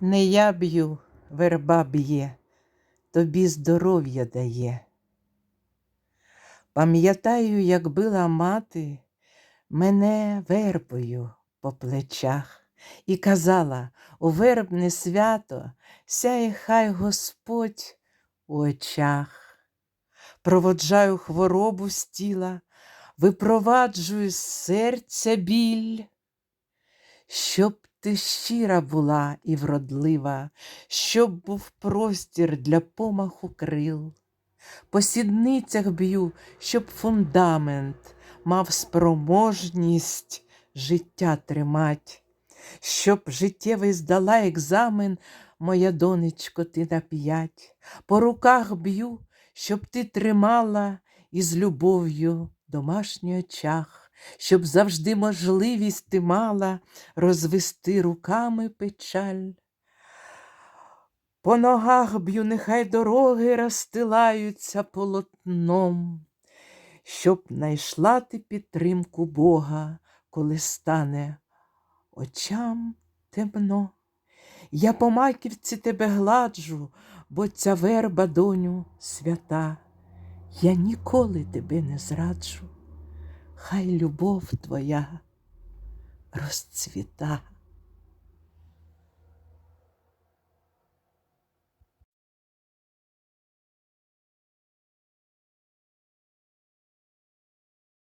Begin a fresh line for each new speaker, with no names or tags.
Не я б'ю, верба б'є, тобі здоров'я дає. Пам'ятаю, як била мати мене вербою по плечах і казала у вербне свято сяє хай Господь у очах. Проводжаю хворобу з тіла, випроваджую серця біль, щоб ти щира була і вродлива, щоб був простір для помаху крил. По сідницях б'ю, щоб фундамент мав спроможність життя тримать, щоб життєвий здала екзамен, моя донечко, ти на п'ять. По руках б'ю, щоб ти тримала із любов'ю домашній очах, щоб завжди можливість ти мала розвести руками печаль. По ногах б'ю, нехай дороги розстилаються полотном, щоб найшла ти підтримку Бога, коли стане очам темно. Я по маківці тебе гладжу, бо ця верба, доню, свята. Я ніколи тебе не зраджу, хай любов твоя розцвіта.